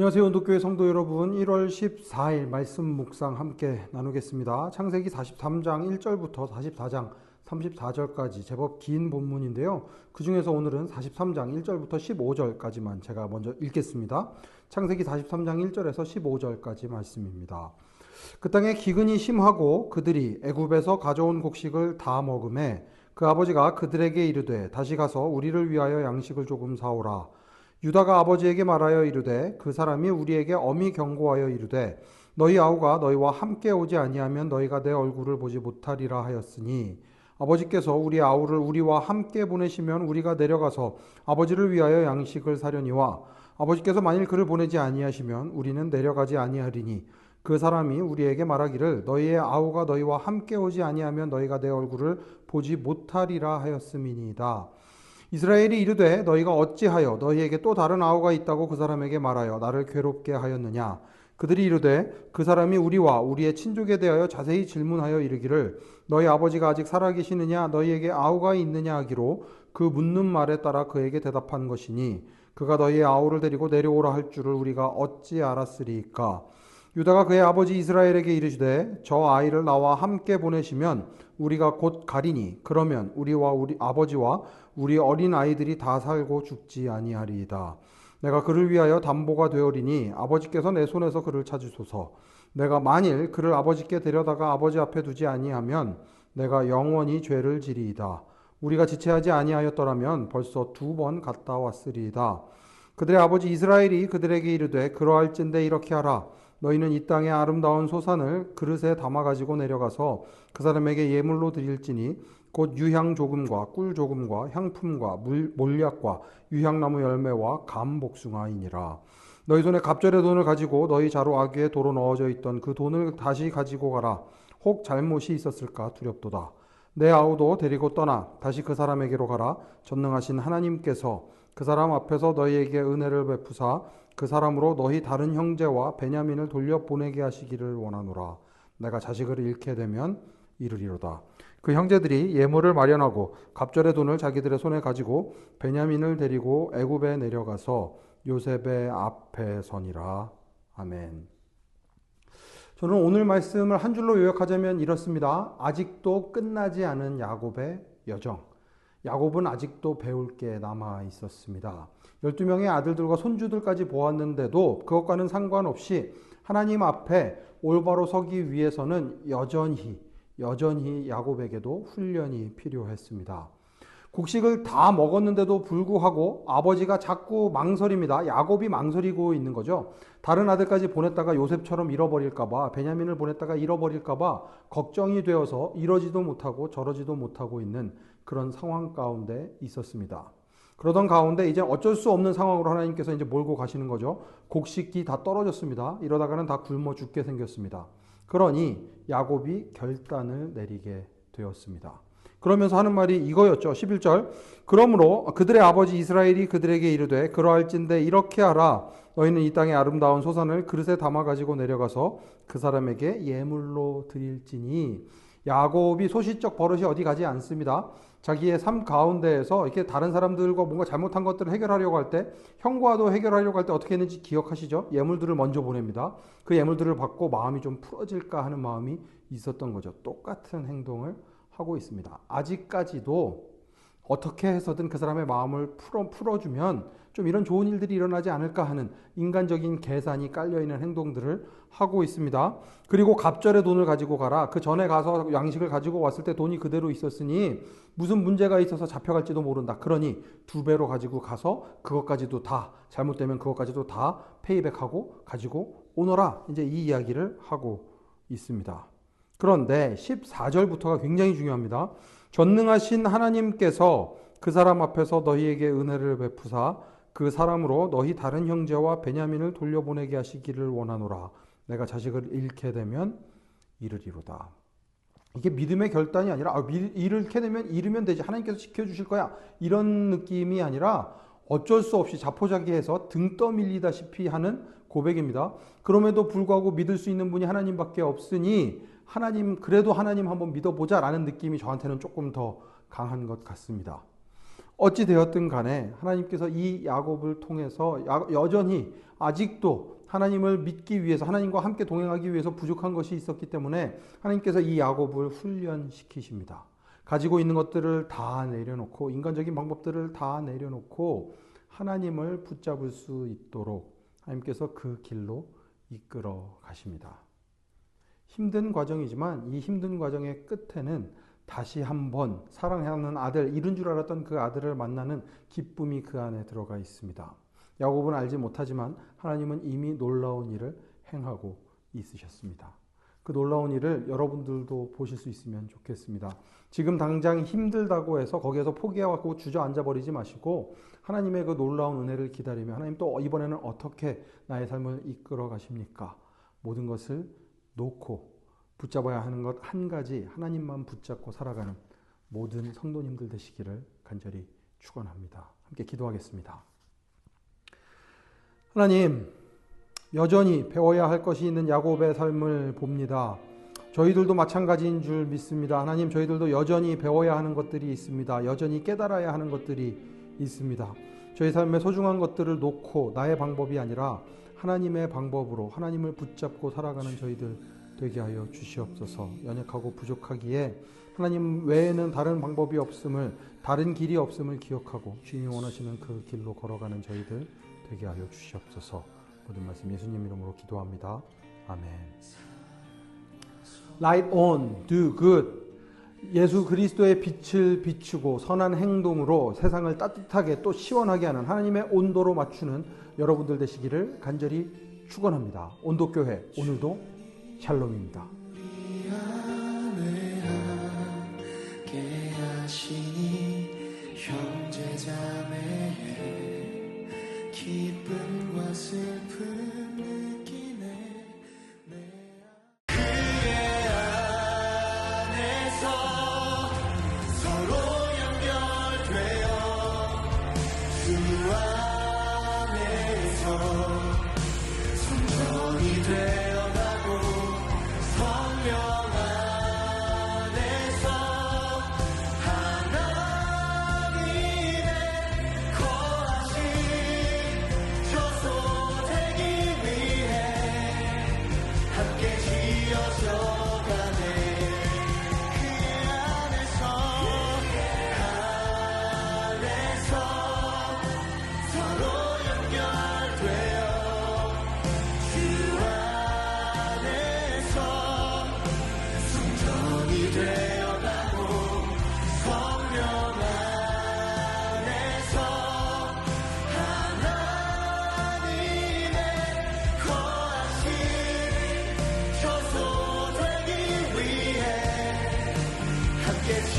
안녕하세요. 온도교회 성도 여러분. 1월 14일 말씀 묵상 함께 나누겠습니다. 창세기 43장 1절부터 44장 34절까지 제법 긴 본문인데요. 그 중에서 오늘은 43장 1절부터 15절까지만 제가 먼저 읽겠습니다. 창세기 43장 1절에서 15절까지 말씀입니다. 그 땅에 기근이 심하고 그들이 애굽에서 가져온 곡식을 다 먹음에 그 아버지가 그들에게 이르되 다시 가서 우리를 위하여 양식을 조금 사오라. 유다가 아버지에게 말하여 이르되 그 사람이 우리에게 엄히 경고하여 이르되 너희 아우가 너희와 함께 오지 아니하면 너희가 내 얼굴을 보지 못하리라 하였으니 아버지께서 우리 아우를 우리와 함께 보내시면 우리가 내려가서 아버지를 위하여 양식을 사려니와 아버지께서 만일 그를 보내지 아니하시면 우리는 내려가지 아니하리니 그 사람이 우리에게 말하기를 너희의 아우가 너희와 함께 오지 아니하면 너희가 내 얼굴을 보지 못하리라 하였음이니이다. 이스라엘이 이르되 너희가 어찌하여 너희에게 또 다른 아우가 있다고 그 사람에게 말하여 나를 괴롭게 하였느냐? 그들이 이르되 그 사람이 우리와 우리의 친족에 대하여 자세히 질문하여 이르기를 너희 아버지가 아직 살아계시느냐? 너희에게 아우가 있느냐? 하기로 그 묻는 말에 따라 그에게 대답한 것이니 그가 너희의 아우를 데리고 내려오라 할 줄을 우리가 어찌 알았으리까? 유다가 그의 아버지 이스라엘에게 이르시되 저 아이를 나와 함께 보내시면 우리가 곧 가리니 그러면 우리와 우리 아버지와 우리 어린 아이들이 다 살고 죽지 아니하리이다. 내가 그를 위하여 담보가 되어리니 아버지께서 내 손에서 그를 찾으소서. 내가 만일 그를 아버지께 데려다가 아버지 앞에 두지 아니하면 내가 영원히 죄를 지리이다. 우리가 지체하지 아니하였더라면 벌써 두 번 갔다 왔으리이다. 그들의 아버지 이스라엘이 그들에게 이르되 그러할진대 이렇게 하라. 너희는 이 땅의 아름다운 소산을 그릇에 담아 가지고 내려가서 그 사람에게 예물로 드릴지니 곧 유향 조금과 꿀 조금과 향품과 물, 몰약과 유향나무 열매와 감 복숭아이니라. 너희 손에 갑절의 돈을 가지고 너희 자루 아귀에 도로 넣어져 있던 그 돈을 다시 가지고 가라. 혹 잘못이 있었을까 두렵도다. 내 아우도 데리고 떠나 다시 그 사람에게로 가라. 전능하신 하나님께서 그 사람 앞에서 너희에게 은혜를 베푸사 그 사람으로 너희 다른 형제와 베냐민을 돌려 보내게 하시기를 원하노라. 내가 자식을 잃게 되면 이르리로다. 그 형제들이 예물을 마련하고 갑절의 돈을 자기들의 손에 가지고 베냐민을 데리고 애굽에 내려가서 요셉의 앞에 서니라. 아멘. 저는 오늘 말씀을 한 줄로 요약하자면 이렇습니다. 아직도 끝나지 않은 야곱의 여정. 야곱은 아직도 배울 게 남아 있었습니다. 12명의 아들들과 손주들까지 보았는데도 그것과는 상관없이 하나님 앞에 올바로 서기 위해서는 여전히 여전히 야곱에게도 훈련이 필요했습니다. 곡식을 다 먹었는데도 불구하고 아버지가 자꾸 망설입니다. 야곱이 망설이고 있는 거죠. 다른 아들까지 보냈다가 요셉처럼 잃어버릴까봐, 베냐민을 보냈다가 잃어버릴까봐 걱정이 되어서 이러지도 못하고 저러지도 못하고 있는 그런 상황 가운데 있었습니다. 그러던 가운데 이제 어쩔 수 없는 상황으로 하나님께서 이제 몰고 가시는 거죠. 곡식이 다 떨어졌습니다. 이러다가는 다 굶어 죽게 생겼습니다. 그러니 야곱이 결단을 내리게 되었습니다. 그러면서 하는 말이 이거였죠. 11절. 그러므로 그들의 아버지 이스라엘이 그들에게 이르되 그러할진대 이렇게 하라. 너희는 이 땅의 아름다운 소산을 그릇에 담아 가지고 내려가서 그 사람에게 예물로 드릴지니 야곱이 소시적 버릇이 어디 가지 않습니다. 자기의 삶 가운데에서 이렇게 다른 사람들과 뭔가 잘못한 것들을 해결하려고 할 때, 형과도 해결하려고 할 때 어떻게 했는지 기억하시죠? 예물들을 먼저 보냅니다. 그 예물들을 받고 마음이 좀 풀어질까 하는 마음이 있었던 거죠. 똑같은 행동을 하고 있습니다. 아직까지도 어떻게 해서든 그 사람의 마음을 풀어, 풀어주면 좀 이런 좋은 일들이 일어나지 않을까 하는 인간적인 계산이 깔려있는 행동들을 하고 있습니다. 그리고 갑절의 돈을 가지고 가라. 그 전에 가서 양식을 가지고 왔을 때 돈이 그대로 있었으니 무슨 문제가 있어서 잡혀갈지도 모른다. 그러니 두 배로 가지고 가서 그것까지도 다 잘못되면 그것까지도 다 페이백하고 가지고 오너라. 이제 이 이야기를 하고 있습니다. 그런데 14절부터가 굉장히 중요합니다. 전능하신 하나님께서 그 사람 앞에서 너희에게 은혜를 베푸사 그 사람으로 너희 다른 형제와 베냐민을 돌려보내게 하시기를 원하노라. 내가 자식을 잃게 되면 이르리로다. 이게 믿음의 결단이 아니라 아, 잃게 되면 잃으면 되지 하나님께서 지켜주실 거야 이런 느낌이 아니라 어쩔 수 없이 자포자기해서 등 떠밀리다시피 하는 고백입니다. 그럼에도 불구하고 믿을 수 있는 분이 하나님밖에 없으니 하나님 그래도 하나님 한번 믿어보자 라는 느낌이 저한테는 조금 더 강한 것 같습니다. 어찌 되었든 간에 하나님께서 이 야곱을 통해서 야- 여전히 아직도 하나님을 믿기 위해서 하나님과 함께 동행하기 위해서 부족한 것이 있었기 때문에 하나님께서 이 야곱을 훈련시키십니다. 가지고 있는 것들을 다 내려놓고 인간적인 방법들을 다 내려놓고 하나님을 붙잡을 수 있도록 하나님께서 그 길로 이끌어 가십니다. 힘든 과정이지만 이 힘든 과정의 끝에는 다시 한번 사랑하는 아들, 이룬 줄 알았던 그 아들을 만나는 기쁨이 그 안에 들어가 있습니다. 야곱은 알지 못하지만 하나님은 이미 놀라운 일을 행하고 있으셨습니다. 그 놀라운 일을 여러분들도 보실 수 있으면 좋겠습니다. 지금 당장 힘들다고 해서 거기에서 포기하고 주저앉아 버리지 마시고 하나님의 그 놀라운 은혜를 기다리며 하나님 또 이번에는 어떻게 나의 삶을 이끌어 가십니까? 모든 것을 놓고 붙잡아야 하는 것 한 가지 하나님만 붙잡고 살아가는 모든 성도님들 되시기를 간절히 축원합니다. 함께 기도하겠습니다. 하나님 여전히 배워야 할 것이 있는 야곱의 삶을 봅니다. 저희들도 마찬가지인 줄 믿습니다. 하나님 저희들도 여전히 배워야 하는 것들이 있습니다. 여전히 깨달아야 하는 것들이 있습니다. 저희 삶의 소중한 것들을 놓고 나의 방법이 아니라 하나님의 방법으로 하나님을 붙잡고 살아가는 저희들 되게 하여 주시옵소서. 연약하고 부족하기에 하나님 외에는 다른 방법이 없음을 다른 길이 없음을 기억하고 주님이 원하시는 그 길로 걸어가는 저희들 되게 하여 주시옵소서. 모든 말씀 예수님 이름으로 기도합니다. 아멘. Light on, do good. 예수 그리스도의 빛을 비추고 선한 행동으로 세상을 따뜻하게 또 시원하게 하는 하나님의 온도로 맞추는 여러분들 되시기를 간절히 축원합니다. 온도교회 오늘도 샬롬입니다. 형제자매의 기쁨과 슬픔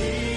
Jesus.